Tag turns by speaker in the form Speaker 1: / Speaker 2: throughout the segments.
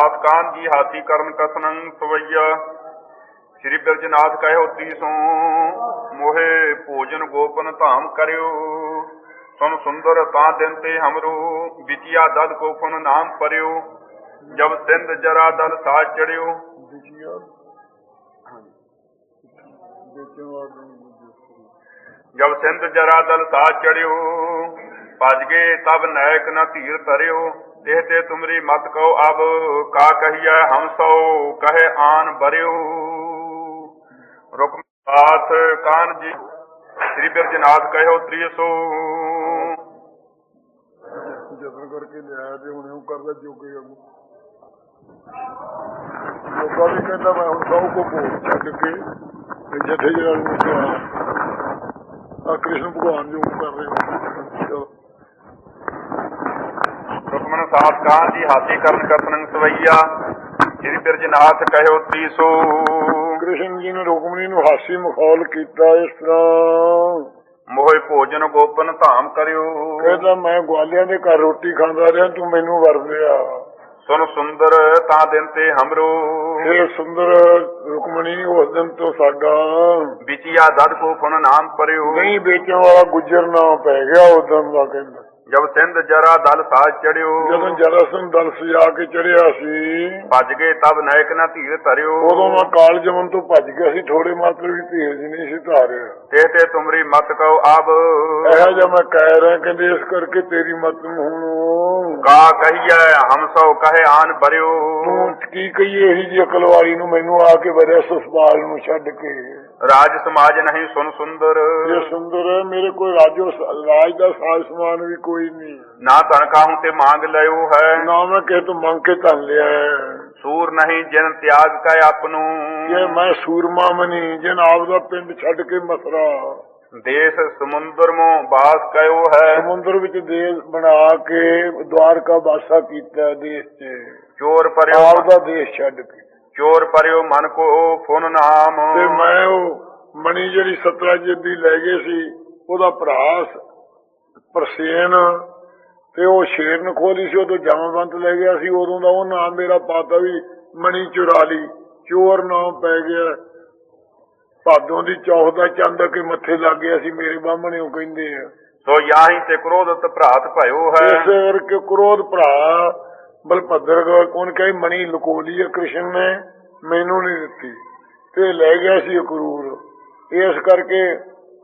Speaker 1: ਸਾਤ ਕਾਨ ਜੀ ਹਾਸੀ ਕਰਨ ਕਸਨੰ ਸਵਈਆ। ਸ੍ਰੀ ਬਿਰਜਨਾਥ ਕਹਿਓ ਤੀਸੋਂ ਮੋਹੇ ਭੋਜਨ ਗੋਪਨ ਧਾਮ ਕਰਿਓ। ਸੁਨ ਸੁੰਦਰ ਤਾਂ ਦਿਨ ਤੇ ਹਮਰੋ ਵਿਚਿਆ ਦਦ ਕੋਪਨ ਨਾਮ ਪਰਿਓ। ਜਬ ਸਿੰਧ ਜਰਾ ਦਲ ਸਾਜ ਚੜਿਓ। ਜਬ ਸਿੰਧ ਜਰਾ ਦਲ ਸਾਜ ਚੜਿਓ ਭਜ ਗਏ ਤਬ ਨਾਇਕ ਨ ਧੀਰ ਧਰਿਓ। ਦੇਹ ਤੇ ਤੁਮਰੀ ਮਤ ਕਉ ਅਬ ਕਾ ਕਹੀਐ, ਹਮ ਸੋ ਕਹੇ ਆਨ ਬਰਿਓ ਰੁਕਮ ਸਾਥ ਕਾਨ ਜੀ। ਸ੍ਰੀ ਬਿਰਜਨਾਥ ਕਹਿਓ ਤ੍ਰਿਸੋ।
Speaker 2: ਜਤਨ ਕਰਕੇ ਲਿਆਇਆ ਤੇ ਹੁਣ ਉਹ ਕਰਦਾ ਲੋਕਾਂ ਵੀ ਕਹਿੰਦਾ ਮੈਂ ਹੁਣ ਸਭ ਕੋ ਭੋਗ ਛੱਡ ਕੇ ਤੇ ਜਥੇ ਜਿਹੜਾ ਨੂੰ ਆ ਕ੍ਰਿਸ਼ਨ ਭਗਵਾਨ ਜੋ ਕਰ ਰਹੇ ਨੇ।
Speaker 1: ਰੁਕਮਨ ਸਾਥ ਕਾਨ ਜੀ ਹਾਸੀ ਕਰਨ ਕਸਨੰ ਸਵਈਆ। ਸ੍ਰੀ ਬਿਰਜਨਾਥ ਕਹਿਓ ਤ੍ਰਿਸੋ
Speaker 2: ਕ੍ਰਿਸ਼ਨ ਜੀ ਨੇ ਰੁਕਮਣੀ ਨੂੰ ਹਾਸੀ ਮਖੌਲ ਕੀਤਾ ਇਸ ਤਰ੍ਹਾਂ।
Speaker 1: ਮੋਹਿ ਭੋਜਨ ਗੋਪਨ ਧਾਮ ਕਰਿਓ।
Speaker 2: ਕਹਿੰਦਾ ਮੈਂ ਗਵਾਲਿਆਂ ਦੇ ਘਰ ਰੋਟੀ ਖਾਂਦਾ ਰਿਹਾ ਤੂੰ ਮੈਨੂੰ ਵਰਦਿਆ
Speaker 1: ਸੁਨ ਸੁੰਦਰ ਤਾਂ ਦਿਨ ਤੇ ਹਮਰੋ।
Speaker 2: ਇਹ ਸੁੰਦਰ ਰੁਕਮਣੀ ਉਸ ਦਿਨ ਤੋਂ ਸਾਡਾ।
Speaker 1: ਵਿਚਿਆ ਦਦ ਕੋਪਨ ਨਾਮ ਪਰਿਓ।
Speaker 2: ਨਹੀਂ ਵੇਚਣ ਵਾਲਾ ਗੁੱਜਰ ਨਾ ਪੈ ਗਿਆ ਉਸ ਦਿਨ ਦਾ ਕਹਿੰਦਾ।
Speaker 1: ਜਬ ਸਿੰਧ ਜਰਾ ਦਲ ਸਾਜ ਚੜਿਓ
Speaker 2: ਜਦੋਂ ਜਰਾਸਨ ਦਲ ਸਜਾ ਕੇ ਚੜਿਆ ਸੀ
Speaker 1: ਭੱਜ ਗਏ ਤਬ ਨਾਇਕ ਨਾ ਧੀਰ ਧਰਿਓ।
Speaker 2: ਉਦੋਂ ਮੈਂ ਕਾਲ ਜਮਨ ਤੋਂ ਭੱਜ ਗਿਆ ਸੀ ਥੋੜੇ ਮਾਤਰ ਵੀ ਧੀਰਜ ਨਹੀਂ ਸੀ ਧਾਰਿਆ।
Speaker 1: ਤੇ ਤੇ ਤੁਮਰੀ ਮਤ ਕਉ ਅਬ
Speaker 2: ਇਹੋ ਜਿਹਾ ਮੈਂ ਕਹਿ ਰਿਹਾ ਕਹਿੰਦੇ ਇਸ ਕਰਕੇ ਤੇਰੀ ਮਤ ਨੂੰ ਹੁਣ
Speaker 1: ਕਾ ਕਹੀਐ ਹਮ ਸੋ ਕਹੇ ਆਨ ਬਰਿਓ।
Speaker 2: ਤੂੰ ਕੀ ਕਹੀਏ ਇਹੀ ਜੀ ਅਕਲ ਵਾਲੀ ਨੂੰ ਮੈਨੂੰ ਆ ਕੇ ਵਰਿਆ ਸਸਪਾਲ ਨੂੰ ਛੱਡ ਕੇ।
Speaker 1: ਰਾਜ ਸਮਾਜ ਨਹੀਂ ਸੁਨ ਸੁੰਦਰ।
Speaker 2: ਇਹ ਸੁੰਦਰ ਮੇਰੇ ਕੋਈ ਰਾਜੋ ਰਾਜ ਦਾ ਸਾਜ ਸਮਾਨ ਵੀ ਕੋਈ ਨਹੀਂ
Speaker 1: ਨਾ। ਧਨ ਕਾਹੂ ਤੇ ਮੰਗ ਲਿਓ ਹੈ।
Speaker 2: ਨਾ ਮੈਂ ਕਿਸੇ ਤੋਂ ਮੰਗ ਕੇ ਧਨ ਲਿਆ।
Speaker 1: ਸੂਰ ਨਹੀਂ ਜਿਨ ਤਿਆਗ ਕੈ ਆਪਨੂ
Speaker 2: ਇਹ ਮੈਂ ਸੂਰਮਾ ਮਨੀ ਜਿਨ ਆਪ ਦਾ ਪਿੰਡ ਛੱਡ ਕੇ ਮਸਰਾ
Speaker 1: ਦੇਸ ਸਮੁੰਦਰ ਮੋ ਬਾਸ ਕਇਓ ਹੈ।
Speaker 2: ਸਮੁੰਦਰ ਵਿੱਚ ਦੇਸ਼ ਬਣਾ ਕੇ ਦਵਾਰਕਾ ਬਾਸਾ ਕੀਤਾ ਦੇਸ਼ 'ਚ।
Speaker 1: ਚੋਰ ਪਰਿਓ
Speaker 2: ਆਪ ਦਾ ਦੇਸ਼ ਛੱਡ ਕੇ।
Speaker 1: ਚੋਰ ਪਰਿਓ ਮਨ ਕੋ ਫੁਨ ਨਾਮ।
Speaker 2: ਤੇ ਮੈਂ ਉਹ ਮਣੀ ਜਿਹੜੀ ਸਤਰਾਜਿਤ ਦੀ ਲੈ ਗਏ ਸੀ ਉਹਦਾ ਭਰਾ ਸ- ਪ੍ਰਸੇਨ ਤੇ ਉਹ ਸ਼ੇਰਨ ਖੋਲੀ ਸੀ ਉਦੋਂ ਜਮਾਬੰਦ ਲੈ ਗਿਆ ਸੀ ਉਦੋਂ ਦਾ ਉਹ ਨਾਮ ਮੇਰਾ ਪਾਤਾ ਵੀ ਮਣੀ ਚੁਰਾ ਲਈ ਚੋਰ ਨਾਮ ਪੈ ਗਿਆ। ਭਾਦੋਂ ਦੀ ਚੌਥ ਦਾ ਚੰਦ ਕੇ ਮੱਥੇ ਲੱਗ ਗਿਆ ਸੀ ਮੇਰੇ ਬਾਹਮਣੇ ਉਹ ਕਹਿੰਦੇ ਆ।
Speaker 1: ਸੋ ਯਾਹੀ ਤੇ ਕ੍ਰੋਧਤ ਭਰਾਤ ਭਇਓ ਹੈ।
Speaker 2: ਇਸ ਕਰਕੇ ਕ੍ਰੋਧ ਭਰਾ ਬਲਭਦਰ ਕੋਣ ਕਹੀ ਮਣੀ ਲੁਕੋ ਲਈ ਕ੍ਰਿਸ਼ਨ ਨੇ ਮੈਨੂੰ ਨਹੀਂ ਦਿੱਤੀ। ਤੇ ਲੈ ਗਿਆ ਸੀ ਅਕਰੂਰ। ਇਸ ਕਰਕੇ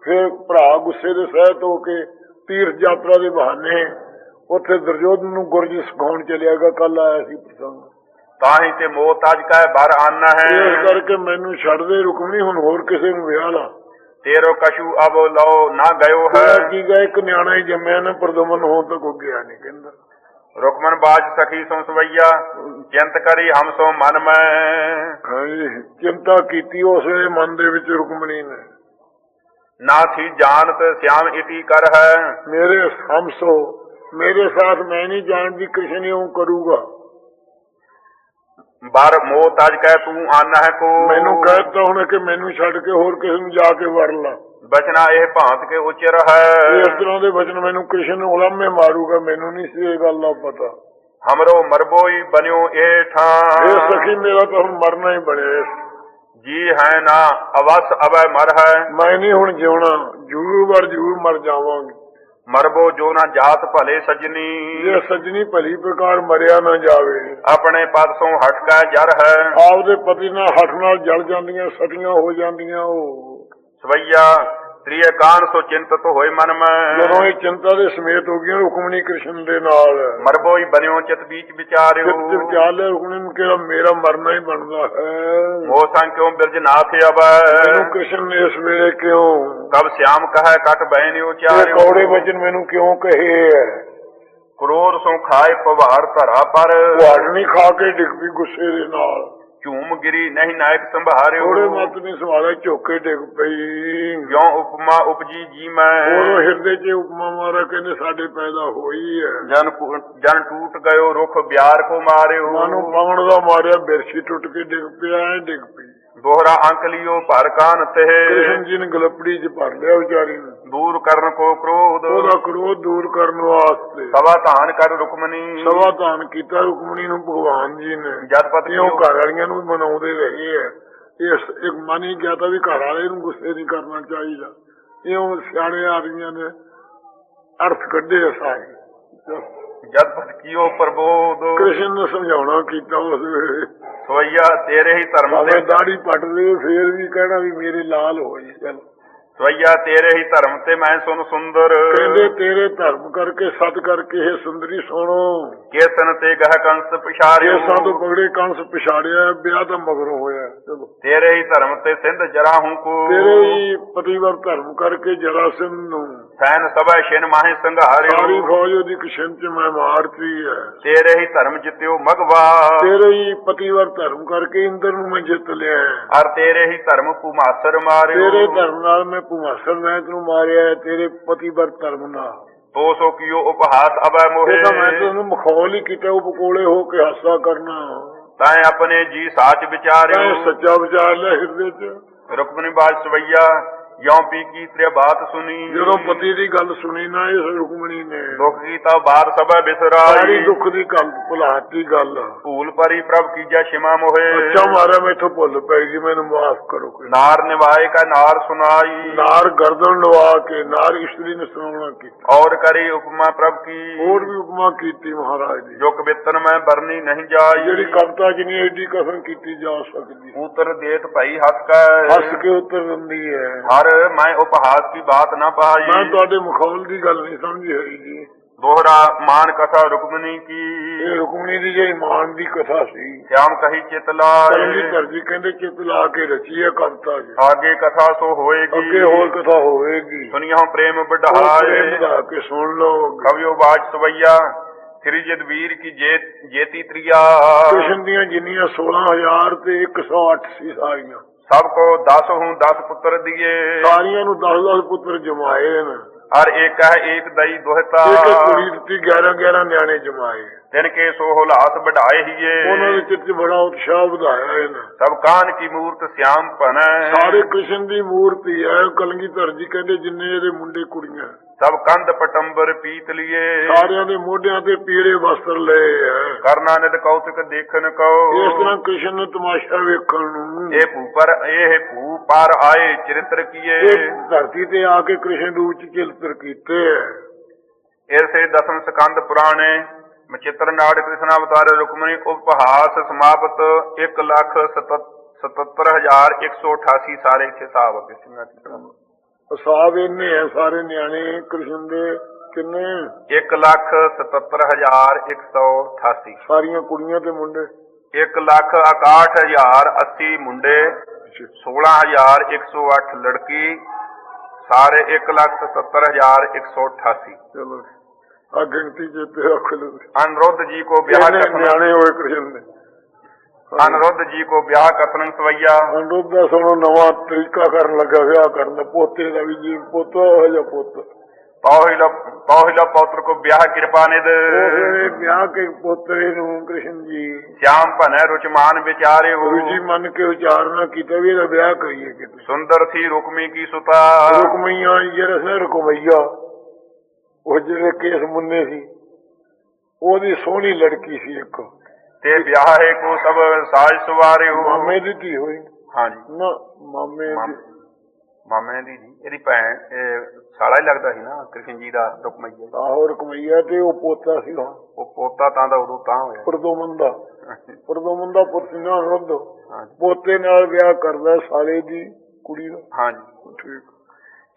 Speaker 2: ਫਿਰ ਭਰਾ ਗੁੱਸੇ ਦੇ ਸਹਿਤ ਹੋ ਕੇ ਤੀਰਥ ਯਾਤਰਾ ਦੇ ਬਹਾਨੇ ਉੱਥੇ ਦੁਰਯੋਧਨ ਨੂੰ ਗੁਰਜ ਸਿਖਾਉਣ ਚਲਿਆਗਾ ਕੱਲ ਆਇਆ ਸੀ ਪ੍ਰਸੰਗ।
Speaker 1: ਤਾਹੀ ਤੇ ਮੋਹ ਤਜ ਕੈ ਬਰ ਆਨਾ ਹੈ।
Speaker 2: ਇਸ ਕਰਕੇ ਮੈਨੂੰ ਛੱਡ ਦੇ ਰੁਕਮਣੀ ਹੁਣ ਹੋਰ ਕਿਸੇ ਨੂੰ ਵਿਆਹ ਲਾ।
Speaker 1: ਤੇਰੋ ਕਛੂ ਅਬ ਲਓ ਨਾ ਗਇਓ ਹੈ।
Speaker 2: ਕੀ ਗਾ ਇੱਕ ਨਿਆਣਾ ਹੀ ਜੰਮਿਆ ਨਾ ਪ੍ਰਦਮਨ ਹੋਣ ਤੱਕ ਉਹ ਗਿਆ ਨਹੀਂ ਕਹਿੰਦਾ।
Speaker 1: ਰੁਕਮਨ ਬਾਜ ਸਖੀ ਸੋ ਸਵਈਆ ਚਿੰਤ ਕਰੀ ਹਮ ਸੋ ਮਨ ਮੈਂ।
Speaker 2: ਚਿੰਤਾ ਕੀਤੀ ਉਸ ਵੇਲੇ ਮਨ ਦੇ ਵਿੱਚ ਰੁਕਮਣੀ ਨੇ।
Speaker 1: ਨਾ ਥੀ ਜਾਣਤ ਸਿਆਮ ਇਤੀ ਕਰ ਹੈ।
Speaker 2: ਮੇਰੇ ਹਮਸੋ ਮੇਰੇ ਸਾਥ ਮੈਂ ਨਹੀਂ ਜਾਣਦੀ ਕ੍ਰਿਸ਼ਨ ਇਉਂ ਕਰੂਗਾ।
Speaker 1: ਬਰ ਮੋਹ ਤਜ ਕੈ ਤੂੰ ਆਨਾ ਹੈ ਕੋ।
Speaker 2: ਮੈਨੂੰ ਕਹਿਤਾ ਹੁਣ ਕਿ ਮੈਨੂੰ ਛੱਡ ਕੇ ਹੋਰ ਕਿਸੇ ਨੂੰ ਜਾ ਕੇ ਵਰ ਲਾ।
Speaker 1: ਬਚਨਾ ਇਹ ਭਾਂਤ ਕੇ ਉਚਰ ਹੈ।
Speaker 2: ਇਸ ਤਰ੍ਹਾਂ ਦੇ ਵਚਨ ਮੈਨੂੰ ਕ੍ਰਿਸ਼ਨ ਉਲੰਮੇ ਮਾਰੂਗਾ ਮੈਨੂੰ ਨਹੀਂ ਸੀ ਇਹ ਗੱਲ ਦਾ ਪਤਾ।
Speaker 1: ਹਮਰੋ ਮਰਬੋਈ ਬਨਿਓ ਇਹ ਠਾਂ
Speaker 2: ਇਹ ਸਖੀ ਮੇਰਾ ਤਾਂ ਹੁਣ ਮਰਨਾ ਹੀ ਬਣਿਆ
Speaker 1: ਜੀ ਹੈ ਨਾ ਅਵਸ ਅਵੈ ਮਰ ਹੈ।
Speaker 2: ਮੈਂ ਨਹੀਂ ਹੁਣ ਜਿਉਣਾ ਜੂਰ ਵਰ ਜੂਰ ਮਰ ਜਾਵਾਂਗੀ।
Speaker 1: ਮਰਬੋ ਜੋ ਨਾ ਜਾਤ ਭਲੇ ਸਜਣੀ।
Speaker 2: ਇਹ ਸੱਜਣੀ ਭਲੀ ਪ੍ਰਕਾਰ ਮਰਿਆ ਨਾ ਜਾਵੇ।
Speaker 1: ਆਪਣੇ ਪਦ ਸੋਂ ਹਟ ਕੈ ਜਰ ਹੈ।
Speaker 2: ਆਪਦੇ ਪਤੀ ਨਾਲ ਹੱਠ ਨਾਲ ਜਲ ਜਾਂਦੀਆਂ ਸਟੀਆਂ ਹੋ ਜਾਂਦੀਆਂ ਉਹ।
Speaker 1: ਸਵਈਆ ਤ੍ਰਿਏ ਕਾਨ ਸੋ ਚਿੰਤਤ ਹੋਏ ਮਨ ਮੈਂ।
Speaker 2: ਜਦੋਂ ਇਹ ਚਿੰਤਾ ਦੇ ਸਮੇਤ ਹੋ ਗਈਆਂ ਰੁਕਮਣੀ ਕ੍ਰਿਸ਼ਨ ਦੇ ਨਾਲ।
Speaker 1: ਮਰਬੋਈ ਬਨਿਓ ਚਿਤ ਬੀਚ ਵਿਚਾਰਿਓ।
Speaker 2: ਚਿੱਤ ਵਿਚਾਰ ਰੁਕਮਣੀ ਨੂੰ ਕਿਹਾ ਮੇਰਾ ਮਰਨਾ ਹੀ ਬਣਦਾ ਹੈ।
Speaker 1: ਮੋਹ ਸੰਕਿਓ ਬਿਰਜ ਨਾਥ ਅਬੈ
Speaker 2: ਮੈਨੂੰ ਕ੍ਰਿਸ਼ਨ ਨੇ ਇਸ ਵੇਲੇ ਕਿਉਂ?
Speaker 1: ਕਬ ਸ਼ਿਆਮ ਕਹੈ ਕਟ ਬੈਨਿਓ
Speaker 2: ਇਹ
Speaker 1: ਚਾਰਿਓ।
Speaker 2: ਕੌੜੇ ਵਚਨ ਮੈਨੂੰ ਕਿਉਂ ਕਹੇ
Speaker 1: ਕਰੋੜ ਸੋ ਖਾਏ ਪਵਾਰ ਧਰਾ ਪਰ।
Speaker 2: ਕੁਹਾੜ ਨਹੀਂ ਖਾ ਕੇ ਡਿੱਗ ਪਈ ਗੁੱਸੇ ਦੇ ਨਾਲ।
Speaker 1: ਝੂਮ ਗਿਰੀ ਨਹੀਂ ਨਾਇਕ ਸੰਭਾਰਿਓ।
Speaker 2: ਥੋੜੇ ਮਤ ਨਹੀਂ ਸਵਾਲੇ ਝੋਕੇ ਡਿੱਗ ਪਈ।
Speaker 1: ਕਿਉ ਉਪਮਾ ਉਪਜੀ ਜੀ ਮੈਂ?
Speaker 2: ਉਹ ਹਿਰਦੇ 'ਚ ਉਪਮਾ ਮਾਰਾ ਕਹਿੰਦੇ ਸਾਡੇ ਪੈਦਾ ਹੋਈ ਹੈ
Speaker 1: ਜਨ ਕੂ- ਜਨ ਟੂਟ ਗਇਓ ਰੁਖ ਬਿਆਰ ਕੋ ਮਾਰਿਓ।
Speaker 2: ਮਾਨੂੰ ਪਵਨ ਦਾ ਮਾਰਿਆ ਬਿਰਛੀ ਟੁੱਟ ਕੇ ਡਿੱਗ ਪਿਆ ਐ ਡਿੱਗ ਪਈ।
Speaker 1: ਦੋਹਰਾ ਅੰਕ ਲਿਓ ਭਰ ਕਾਨ ਤੇ
Speaker 2: ਕ੍ਰਿਸ਼ਨ ਜੀ ਨੇ ਗਲਪੜੀ 'ਚ ਭਰ ਲਿਆ ਵਿਚਾਰੀ ਨੂੰ।
Speaker 1: ਦੂਰ ਕਰਨ ਕੋ ਕ੍ਰੋਧ।
Speaker 2: ਉਹਦਾ ਕ੍ਰੋਧ ਦੂਰ ਕਰਨ ਵਾਸਤੇ।
Speaker 1: ਸਵਾ ਧਾਨ ਕਰ ਰੁਕਮਨੀ।
Speaker 2: ਸਵਾ ਦਾਨ ਕੀਤਾ ਰੁਕਮਣੀ ਨੂੰ ਭਗਵਾਨ ਜੀ ਨੇ।
Speaker 1: ਜਦ ਪਤ
Speaker 2: ਤੇ ਉਹ ਘਰ ਵਾਲੀਆਂ ਨੂੰ ਮਨਾਉਂਦੇ ਰਹੇ ਆ। ਇਸ ਇੱਕ ਮਨ ਹੀ ਗਿਆ ਤਾਂ ਵੀ ਘਰ ਵਾਲੇ ਨੂੰ ਗੁੱਸੇ ਨਹੀਂ ਕਰਨਾ ਚਾਹੀਦਾ। ਇਹ ਉਹ ਸਿਆਣੇ ਆਦਮੀਆਂ ਨੇ ਅਰਥ ਕੱਢੇ ਸਾਰੇ।
Speaker 1: ਜਦ ਪਤ ਕੀਓ ਪ੍ਰਬੋਧ।
Speaker 2: ਕ੍ਰਿਸ਼ਨ ਨੇ ਸਮਝਾਉਣਾ ਕੀਤਾ ਉਸ ਵੇਲੇ।
Speaker 1: ਸਵਈਆ ਤੇਰੇ ਹੀ ਧਰਮ ਤੇ
Speaker 2: ਦਾੜੀ ਪੱਟ ਦੇ ਫੇਰ ਵੀ ਕਹਿਣਾ ਵੀ ਮੇਰੇ ਲਾਲ ਹੋਈ ਚਲ।
Speaker 1: ਸਵਈਆ ਤੇਰੇ ਹੀ ਧਰਮ ਤੇ ਮੈਂ ਸੁਨ ਸੁੰਦਰ।
Speaker 2: ਕਹਿੰਦੇ ਤੇਰੇ ਧਰਮ ਕਰਕੇ ਸਤ ਕਰਕੇ ਇਹ ਸੁੰਦਰੀ ਸੁਣੋ।
Speaker 1: ਕੇਸਨ ਤੇ ਗਹ ਕੰਸ ਪਿਛਾਰਿਓ
Speaker 2: ਕੇਸਾਂ ਤੋਂ ਪਗੜੇ ਕੰਸ ਪਿਛਾੜਿਆ ਵਿਆਹ ਤਾਂ ਮਗਰੋਂ ਹੋਇਆ ਚਲੋ।
Speaker 1: ਤੇਰੇ ਹੀ ਧਰਮ ਤੇ ਸਿੰਧ ਜਰਾ ਹੂੰ ਕੋ।
Speaker 2: ਤੇਰੇ ਹੀ ਪਤੀਵਰ ਧਰਮ ਕਰਕੇ ਜਰਾਸਿਮ ਨੂੰ।
Speaker 1: ਸੈਨ ਸਭੈ ਛਿਨ ਮਾਹੇ
Speaker 2: ਸਾਰੀ
Speaker 1: ਸੰਘਾਰਿਓ
Speaker 2: ਫੌਜ ਉਹਦੀ ਕਿਸ਼ਨ ਚ ਮੈਂ ਮਾਰਤੀ ਹੈ।
Speaker 1: ਤੇਰੇ ਹੀ ਧਰਮ ਜਿਤਿਓ ਮਗਵਾ।
Speaker 2: ਤੇਰੇ ਹੀ ਪਤੀਵਰ ਧਰਮ ਕਰਕੇ ਇੰਦਰ ਨੂੰ ਮੈਂ ਜਿੱਤ ਲਿਆ।
Speaker 1: ਅਰ ਤੇਰੇ ਹੀ ਧਰਮ ਭੂਮਾਸਰ ਮਾਰਿਓ।
Speaker 2: ਤੇਰੇ ਧਰਮ ਨਾਲ ਮੈਂ ਭੂਮਾਸਰ ਮੈਂ ਤੈਨੂੰ ਮਾਰਿਆ ਤੇਰੇ ਪਤੀਵਰ ਧਰਮ ਨਾਲ
Speaker 1: ਤੋ ਸੋ ਕੀਓ ਉਪਹਾਸ ਅਬੈ ਮੋਹਿ।
Speaker 2: ਇਹ ਤਾਂ ਮੈਂ ਤੈਨੂੰ ਮਖੌਲ ਹੀ ਕੀਤਾ ਉਹ ਬਕੋਲੇ ਹੋ ਕੇ ਹਾਸਾ ਕਰਨਾ।
Speaker 1: ਤੈਂ ਆਪਣੇ ਜੀ ਸਾਚ ਵਿਚਾਰਿਓ।
Speaker 2: ਸੱਚਾ ਵਿਚਾਰ ਲੈ ਹਿਰਦੇ ਚ।
Speaker 1: ਰੁਕਮਨੀ ਬਾਜ ਸਵਈਆ। ਯੋਂ ਪੀ ਕੀ ਤ੍ਰਿਆ ਬਾਤ ਸੁਣੀ।
Speaker 2: ਜਦੋਂ ਪਤੀ ਦੀ ਗੱਲ ਸੁਣੀ ਨਾ ਇਸ ਰੁਕਮਣੀ ਨੇ।
Speaker 1: ਦੁੱਖ ਕੀਤਾ ਬਾਤ ਸਭੈ
Speaker 2: ਸਾਰੀ
Speaker 1: ਬਿਸਰਾਈ
Speaker 2: ਦੁੱਖ ਦੀ ਗੱਲ ਭੁਲਾਤੀ ਗੱਲ।
Speaker 1: ਭੂਲ ਪਰੀ ਪ੍ਰਭ ਕੀਜਾ ਸ਼ਿਮਾ ਮੋਹਿ।
Speaker 2: ਅੱਛਾ ਮਾਰਿਆ ਮੈਥੋਂ ਭੁੱਲ ਪੈ ਗਈ ਮੈਨੂੰ ਮਾਫ ਕਰੋ
Speaker 1: ਨਾਰ ਨਿਵਾਏ ਕਾ ਨਾਰ ਸੁਨਾਈ
Speaker 2: ਨਾਰ ਗਰਦਨ ਲਵਾ ਕੇ ਨਾਰ ਇਸਤਰੀ ਨੇ ਸੁਣਾਉਣਾ ਕੀਤਾ।
Speaker 1: ਔਰ ਕਰੀ ਉਪਮਾ ਪ੍ਰਭ ਕੀ।
Speaker 2: ਹੋਰ ਵੀ ਉਪਮਾ ਕੀਤੀ ਮਹਾਰਾਜ ਦੀ।
Speaker 1: ਜੋ ਕਬਿਤਨ ਮੈਂ ਬਰਨੀ ਨਹੀਂ ਜਾਈ।
Speaker 2: ਜਿਹੜੀ ਕਵਿਤਾ ਜਿਨੀ ਐਡੀ ਕਸਮ ਕੀਤੀ ਜਾ ਸਕਦੀ।
Speaker 1: ਉਤਰ ਦੇਤ ਭਈ ਹੱਸ ਕੈ।
Speaker 2: ਹੱਸ ਕੇ ਉਤਰ ਦਿੰਦੀ ਹੈ
Speaker 1: ਹਰ ਮੈਂ ਉਪਹਾਸ ਕੀ ਬਾਤ ਨਾ
Speaker 2: ਮੈਂ
Speaker 1: ਪਾਈ
Speaker 2: ਤੁਹਾਡੇ ਮਖੌਲ ਦੀ ਗੱਲ ਨਹੀਂ ਸਮਝੀ ਹੋਈ ਜੀ।
Speaker 1: ਦੋਹਰਾ ਮਾਨ ਕਥਾ ਰੁਕਮਨੀ ਕੀ।
Speaker 2: ਇਹ ਰੁਕਮਣੀ ਦੀ ਜਿਹੜੀ ਮਾਨ ਦੀ ਕਥਾ ਸੀ।
Speaker 1: ਸ਼ਾਮ ਕਹੀ ਚਿਤ
Speaker 2: ਕਰਮੀ
Speaker 1: ਲਾਏ
Speaker 2: ਧਰਜੀ ਕਹਿੰਦੇ ਚਿਤ ਲਾ ਕੇ ਰਚੀ ਹੈ ਕਵਿਤਾ ਜੀ।
Speaker 1: ਆਗੇ ਕਥਾ ਸੋ ਹੋਏਗੀ।
Speaker 2: ਅੱਗੇ ਹੋਰ ਕਥਾ ਹੋਵੇਗੀ
Speaker 1: ਸੁਨਿਓ ਪ੍ਰੇਮ ਬਢਾਏ
Speaker 2: ਕੇ ਸੁਣ ਲਓ
Speaker 1: ਕਵਿਓ ਬਾਜ ਸਵਈਆ ਸ੍ਰੀ ਜਦਵੀਰ ਕੀ ਜੇਤ ਜੇਤੀ ਤ੍ਰਿਆ।
Speaker 2: ਕ੍ਰਿਸ਼ਨ ਦੀਆਂ ਜਿੰਨੀਆਂ 16000 ਤੇ 108 ਸੀ ਸਾਰੀਆਂ।
Speaker 1: ਸਭ ਕੋ 10 ਹੂੰ 10 ਪੁੱਤਰ ਦਿਏ।
Speaker 2: ਸਾਰੀਆਂ ਨੂੰ 10-10 ਪੁੱਤਰ ਜਮਾਏ ਨੇ
Speaker 1: ਹਰ ਇੱਕ ਹੈ ਇੱਕ ਦਈ ਦੋਹਤਾ।
Speaker 2: ਇੱਕ ਕੁੜੀ ਦਿੱਤੀ 11-11 ਨਿਆਣੇ ਜਮਾਏ।
Speaker 1: ਤਿਨ ਕੇ ਸੋ ਹੁਲਾਸ ਬਢਾਏ ਹੀਏ।
Speaker 2: ਉਹਨਾਂ ਦੇ ਚਿੱਤ ਬੜਾ ਉਤਸ਼ਾਹ ਵਧਾਇਆ ਇਹਨਾਂ
Speaker 1: ਸਭ ਕਾਨ ਕੀ ਮੂਰਤ ਸਿਆਮ ਭਨੈ
Speaker 2: ਸਾਰੇ ਕ੍ਰਿਸ਼ਨ ਦੀ ਮੂਰਤੀ ਹੈ ਕਲਗੀਧਰ ਜੀ ਕਹਿੰਦੇ ਜਿੰਨੇ ਇਹਦੇ ਮੁੰਡੇ ਕੁੜੀਆਂ।
Speaker 1: ਸਭ ਕੰਧ ਪਟੰਬਰ ਪੀਤ ਲਿਏ।
Speaker 2: ਸਾਰਿਆਂ ਦੇ ਮੋਢਿਆਂ ਤੇ ਪੀਲੇ ਵਸਤਰ ਲਏ
Speaker 1: ਕਰਨਾ ਨਿਤ ਕੌਤਕ ਦੇਖਨ ਕਉ।
Speaker 2: ਇਸ ਤਰ੍ਹਾਂ ਕ੍ਰਿਸ਼ਨ ਨੇ ਤਮਾਸ਼ਾ ਵੇਖਣ ਨੂੰ।
Speaker 1: ਇਹ ਭੂਪਰ ਇਹ ਭੂ ਪਰ ਆਏ ਚਰਿਤਰ ਕੀਏ।
Speaker 2: ਧਰਤੀ ਤੇ ਆ ਕੇ ਕ੍ਰਿਸ਼ਨ ਰੂਪ ਚ ਚਿਲਤਰ ਕੀਤੇ
Speaker 1: ਇਸੇ ਦਸਮ ਸਕੰਦ ਪੁਰਾਣੇ ਮਚਿੱਤਰ ਨਾੜ ਕ੍ਰਿਸ਼ਨ ਅਵਤਾਰ ਰੁਕਮਣੀ ਉਪਹਾਸ ਸਮਾਪਤ 1 ਲੱਖ 77188 ਸਾਰੇ ਹਿਸਾਬ ਆ। ਕਿਸੇ ਨਾਲ
Speaker 2: ਅਸਾਬ ਇੰਨੇ ਹੈ ਸਾਰੇ ਨਿਆਣੇ ਕ੍ਰਿਸ਼ਨ ਦੇ ਕਿੰਨੇ
Speaker 1: 1 ਲੱਖ 77188
Speaker 2: ਸਾਰੀਆਂ ਕੁੜੀਆਂ ਤੇ ਮੁੰਡੇ?
Speaker 1: 1 ਲੱਖ 61080 ਮੁੰਡੇ 16108 ਲੜਕੀ ਸਾਰੇ 1 ਲੱਖ 77188
Speaker 2: ਚਲੋ ਆ ਗਿਣਤੀ ਚ ਤੇ ਰੱਖ ਲਓ।
Speaker 1: ਅਨਰੁੱਧ ਜੀ ਕੋ ਵਿਆਹ ਕਥਨ
Speaker 2: ਨਿਆਣੇ ਹੋਏ ਕ੍ਰਿਸ਼ਨ ਦੇ।
Speaker 1: ਅਨਰੁੱਧ ਜੀ ਕੋ ਵਿਆਹ ਕਥਨ ਸਵਈਆ।
Speaker 2: ਅਨੁਰੂਪ ਦਾ ਸੁਣੋ ਨਵਾਂ ਤਰੀਕਾ ਕਰਨ ਲੱਗਾ ਵਿਆਹ ਕਰਨ ਦਾ ਪੋਤੇ ਦਾ ਵੀ ਜੀ ਪੁੱਤ ਹੋ ਜਾ ਪੁੱਤ।
Speaker 1: ਪੌਹਿਲਾ ਪੌਹਿਲਾ ਪੌਤਰ ਕੋ ਵਿਆਹ ਕਿਰਪਾ ਨਿਦ
Speaker 2: ਉਹ ਵਿਆਹ ਕੇ ਪੋਤਰੇ ਨੂੰ ਕ੍ਰਿਸ਼ਨ ਜੀ।
Speaker 1: ਸ਼ਿਆਮ ਭਨੈ ਰੁਚਮਾਨ ਵਿਚਾਰਿਓ।
Speaker 2: ਗੁਰੂ ਜੀ ਮੰਨ ਕੇ ਉਚਾਰਨਾ ਕੀਤਾ ਵੀ ਇਹਦਾ ਵਿਆਹ ਕਰੀਏ ਕਿਤੇ।
Speaker 1: ਸੁੰਦਰ ਥੀ ਰੁਕਮੀ ਕੀ ਸੁਤਾ।
Speaker 2: ਰੁਕਮਈਆਂ ਜਿਹੜੇ ਸੇ ਰੁਕਮਈਆ ਉਹ ਜਿਹੜੇ ਕੇਸ ਮੁੰਨੇ ਸੀ ਉਹਦੀ ਸੋਹਣੀ ਲੜਕੀ ਸੀ ਇੱਕ।
Speaker 1: ਤੇ ਵਿਆਹੇ ਕੋ ਸਭ ਸਾਜ ਸਵਾਰਿਓ
Speaker 2: ਮਾਮੇ ਦੀ ਧੀ ਹੋਈ।
Speaker 1: ਹਾਂਜੀ।
Speaker 2: ਨਾ ਮਾਮੇ ਦੀ।
Speaker 1: ਮਾਮੇ ਦੀ ਜੀ। ਇਹਦੀ ਭੈਣ ਇਹ ਸਾਲਾ ਹੀ ਲੱਗਦਾ ਸੀ ਨਾ ਕ੍ਰਿਸ਼ਨ ਜੀ ਦਾ ਰੁਕਮਈਆ।
Speaker 2: ਆਹੋ ਰੁਕਮਈਆ ਤੇ ਉਹ ਪੋਤਾ ਸੀ ਹਾਂ
Speaker 1: ਉਹ ਪੋਤਾ ਤਾਂ ਦਾ ਉਦੋਂ ਤਾਂ ਹੋਇਆ।
Speaker 2: ਪਰਦੋਮਨ ਦਾ। ਪਰਦੋਮਨ ਦਾ ਪੁੱਤ ਨਾ ਰੁੱਧ ਪੋਤੇ ਨਾਲ ਵਿਆਹ ਕਰਦਾ ਸਾਲੇ ਦੀ ਕੁੜੀ ਦਾ।
Speaker 1: ਹਾਂਜੀ।
Speaker 2: ਠੀਕ।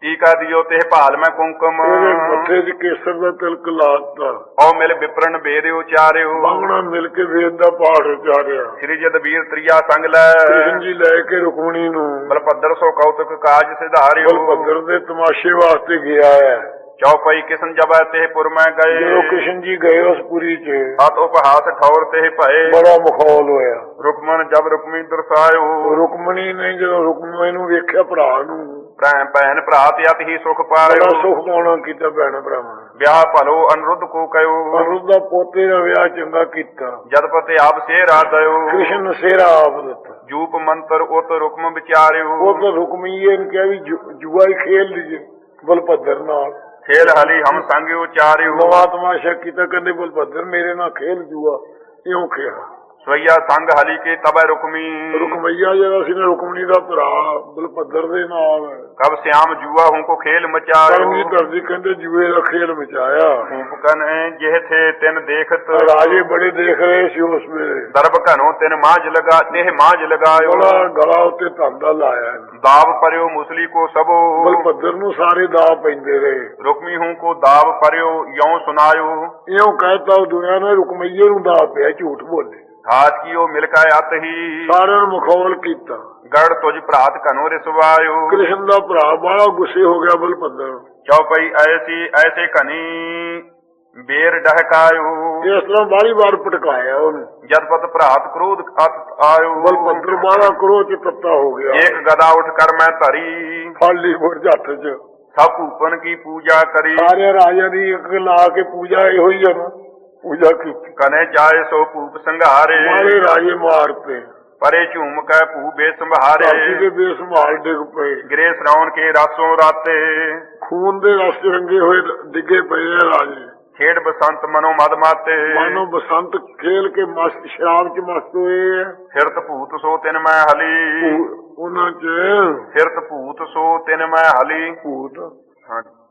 Speaker 1: ਟੀਕਾ ਦਿਓ ਤੇ ਭਾਲ ਮੈਂ ਕੁੰਕਮ।
Speaker 2: ਮੱਥੇ 'ਚ ਕੇਸਰ ਦਾ ਤਿਲਕ ਲਾਤਾ।
Speaker 1: ਔ ਮਿਲ ਵਿਪਰਨ ਬੇਰੇ ਉਚਾਰਿਓ
Speaker 2: ਬਾਂਗਣਾ ਮਿਲ ਕੇ ਵੇਦ ਦਾ ਪਾਠ ਉਚਾਰਿਆ
Speaker 1: ਸ੍ਰੀ ਜਦਵੀਰ ਤ੍ਰਿਆ ਸੰਗ ਲੈ।
Speaker 2: ਕ੍ਰਿਸ਼ਨ ਜੀ ਲੈ ਕੇ ਰੁਕਮਣੀ ਨੂੰ।
Speaker 1: ਬਲਪੱਦਰ ਸੋ ਕੌਤਕ ਕਾਜ ਸਿਧਾਰਿਓ।
Speaker 2: ਬਲਭੱਦਰ ਦੇ ਤਮਾਸ਼ੇ ਵਾਸਤੇ ਗਿਆ ਹੈ।
Speaker 1: ਚੌਪਈ ਕਿਸਨ ਜਬੈ ਤੇ ਪੁਰ ਮੈਂ ਗਏ।
Speaker 2: ਜਦੋਂ ਕ੍ਰਿਸ਼ਨ ਜੀ ਗਏ ਉਸ ਪੁਰੀ 'ਚ
Speaker 1: ਸਤ ਉਪਹਾਸ ਠੌਰ ਤੇ ਭਏ।
Speaker 2: ਬੜਾ ਮਖੌਲ ਹੋਇਆ।
Speaker 1: ਰੁਕਮਨ ਜਬ ਰੁਕਮੀ ਦਰਸਾਇਓ।
Speaker 2: ਰੁਕਮਣੀ ਨੇ ਜਦੋਂ ਰੁਕਮਣੀ ਨੂੰ ਵੇਖਿਆ ਭਰਾ ਨੂੰ
Speaker 1: ਭੈਣ ਭੈਣ ਭਰਾ ਤੇ ਅਤਿ ਹੀ ਸੁਖ
Speaker 2: ਬੜਾ
Speaker 1: ਪਾਇਓ
Speaker 2: ਸੁਖ ਪਾਉਣਾ ਕੀਤਾ ਭੈਣ ਭਰਾਵਾਂ ਨੇ।
Speaker 1: ਵਿਆਹ ਭਲੋ ਅਨਰੁੱਧ ਕੋ ਕਯੋ
Speaker 2: ਅਨੁਰ ਦਾ ਪੋਤੇ ਦਾ ਵਿਆਹ ਚੰਗਾ ਕੀਤਾ।
Speaker 1: ਜਦ ਪਤੇ ਆਪ ਸੇ ਰਾਦਇਓ
Speaker 2: ਕ੍ਰਿਸ਼ਨ ਸੇਰਾ ਆਪ ਦਿੱਤਾ।
Speaker 1: ਜੂਪ ਮੰਤਰ ਉਤ ਰੁਕਮ ਵਿਚਾਰਿਓ।
Speaker 2: ਉਹ ਤਾਂ ਹੁਕਮੀਏ ਨੇ ਕਿਹਾ ਵੀ ਜੂਆ ਹੀ ਖੇਲ ਲਈਏ ਬਲਭੱਦਰ ਨਾਲ।
Speaker 1: ਖੇਲ ਹਲੀ ਹਮ ਸੰਗ ਉਚਾਰਿਓ।
Speaker 2: ਨਵਾਂ ਤਮਾਸ਼ਾ ਕੀਤਾ ਕਹਿੰਦੇ ਬਲਭੱਦਰ ਮੇਰੇ ਨਾਲ ਖੇਲ ਜੂਆ ਇਉਂ ਕਿਹਾ।
Speaker 1: ਸਵਈਆ ਸੰਗ ਹਲੀ ਕੇ ਤਬੈ ਰੁਕਮੀ।
Speaker 2: ਰੁਕਮਈਆ ਜਿਹੜਾ ਸੀ ਨਾ ਰੁਕਮਣੀ ਦਾ ਭਰਾ ਬਲਭੱਦਰ ਦੇ ਨਾਲ।
Speaker 1: ਕਬ ਸਿਆਮ ਜੂਆ ਹੂੰ ਕੋ ਖੇਲ ਮਚਾਇਓ।
Speaker 2: ਕਰਮੀ ਦਰਜੀ ਕਹਿੰਦੇ ਜੂਏ ਦਾ ਖੇਲ ਮਚਾਇਆ।
Speaker 1: ਕਨ ਜਿਹ ਥੇ ਤਿਨ ਦੇਖਤ।
Speaker 2: ਰਾਜੇ ਬੜੇ ਦੇਖ ਰਹੇ ਸੀ ਉਸ ਵੇਲੇ।
Speaker 1: ਦਰਬ ਘਨੋ ਤਿਨ ਮਾਝ ਲਗਾ ਤਿਹ ਮਾਝ ਲਗਾਇਓ।
Speaker 2: ਗਲਾ ਉੱਤੇ ਧੰਦਾ ਲਾਇਆ।
Speaker 1: ਦਾਵ ਪਰਿਓ ਮੁਸਲੀ ਕੋ ਸਭੋ।
Speaker 2: ਬਲਭੱਦਰ ਨੂੰ ਸਾਰੇ ਦਾ ਪੈਂਦੇ ਰਹੇ।
Speaker 1: ਰੁਕਮੀ ਹੂੰ ਕੋ ਦਾਵ ਪਰਿਓ ਯਉ ਸੁਨਾਇਓ
Speaker 2: ਇਉਂ ਕਹਿਤਾ ਦੁਨੀਆ ਨੇ ਰੁਕਮਈਏ ਨੂੰ ਦਾ ਪਿਆ ਝੂਠ ਬੋਲੇ।
Speaker 1: ਹਾਸ ਕੀਓ ਮਿਲ ਕਾ ਅਤ ਹੀ।
Speaker 2: ਸਾਰਿਆਂ ਨੂੰ ਮਖੌਲ ਕੀਤਾ।
Speaker 1: ਗੜ ਤੁਜ ਭਰਾਤ ਘਨੋ ਰਿਸਵਾਇਓ।
Speaker 2: ਕ੍ਰਿਸ਼ਨ ਦਾ ਭਰਾ ਬੜਾ ਗੁੱਸੇ ਹੋ ਗਿਆ ਬਲਭੱਦਰ
Speaker 1: ਚੌਪਈ ਐਸੀ ਐਸੇ ਘਨੀ ਬੇਰ ਡਹਕਾਇਓ।
Speaker 2: ਇਸ ਤਰ੍ਹਾਂ ਬਾਰੀ ਵਾਰ ਪਟਕਾਇਆ ਉਹਨੇ।
Speaker 1: ਜਦ ਪਤ ਭਰਾਤ ਕ੍ਰੋਧ ਅਤ ਆਇਓ।
Speaker 2: ਬਲਭੱਦਰ ਬਾਰਾ ਕਰੋ ਚ ਤੱਤਾ ਹੋ ਗਿਆ।
Speaker 1: ਏਕ ਗਦਾ ਉਠ ਕਰ ਮੈਂ ਧਰੀ।
Speaker 2: ਫਾਲੀ ਬੁਰਜ ਹੱਥ ਚ।
Speaker 1: ਸਭ ਭੂਪਨ ਕੀ ਪੂਜਾ ਕਰੀ।
Speaker 2: ਸਾਰੇ ਰਾਜਿਆਂ ਦੀ ਇੱਕ ਲਾ ਕੇ ਪੂਜਾ ਇਹੋ ਹੀ ਆ ਨਾ। ਪੂਜਾ ਕੀਤੀ
Speaker 1: ਕਨੇ ਚਾਏ ਸੋ ਭੂਪ ਸੰਘਾਰੇ।
Speaker 2: ਮਾਰੇ ਰਾਜੇ ਮਾਰਤੇ
Speaker 1: ਪਰੇ ਝੂਮ ਕੈ ਭੂ ਬੇ ਸੰਭਾਰੇ
Speaker 2: ਧਰਤੀ ਦੇ ਬੇਸੰਭਾਲ ਡਿੱਗ ਪਏ।
Speaker 1: ਗ੍ਰੇ ਸਰਾਉਣ ਕੇ ਰਾਸੋਂ ਰਾਤੇ।
Speaker 2: ਖੂਨ ਦੇ ਰਸ ਰੰਗੇ ਹੋਏ ਡਿੱਗੇ ਪਏ ਆ ਰਾਜੇ।
Speaker 1: ਖੇਡ ਬਸੰਤ ਮਨੋ ਮਦ ਮਾਤੇ।
Speaker 2: ਮਾਨੋ ਬਸੰਤ ਖੇਲ ਕੇ ਮਸਤ ਸ਼ਰਾਬ ਚ ਮਸਤ ਹੋਏ
Speaker 1: ਫਿਰਤ ਭੂਤ ਸੋ ਤਿਨ ਮੈਂ ਹਲੀ।
Speaker 2: ਉਹਨਾਂ ਚ
Speaker 1: ਫਿਰਤ ਭੂਤ ਸੋ ਤਿਨ ਮੈਂ ਹਲੀ।
Speaker 2: ਭੂਤ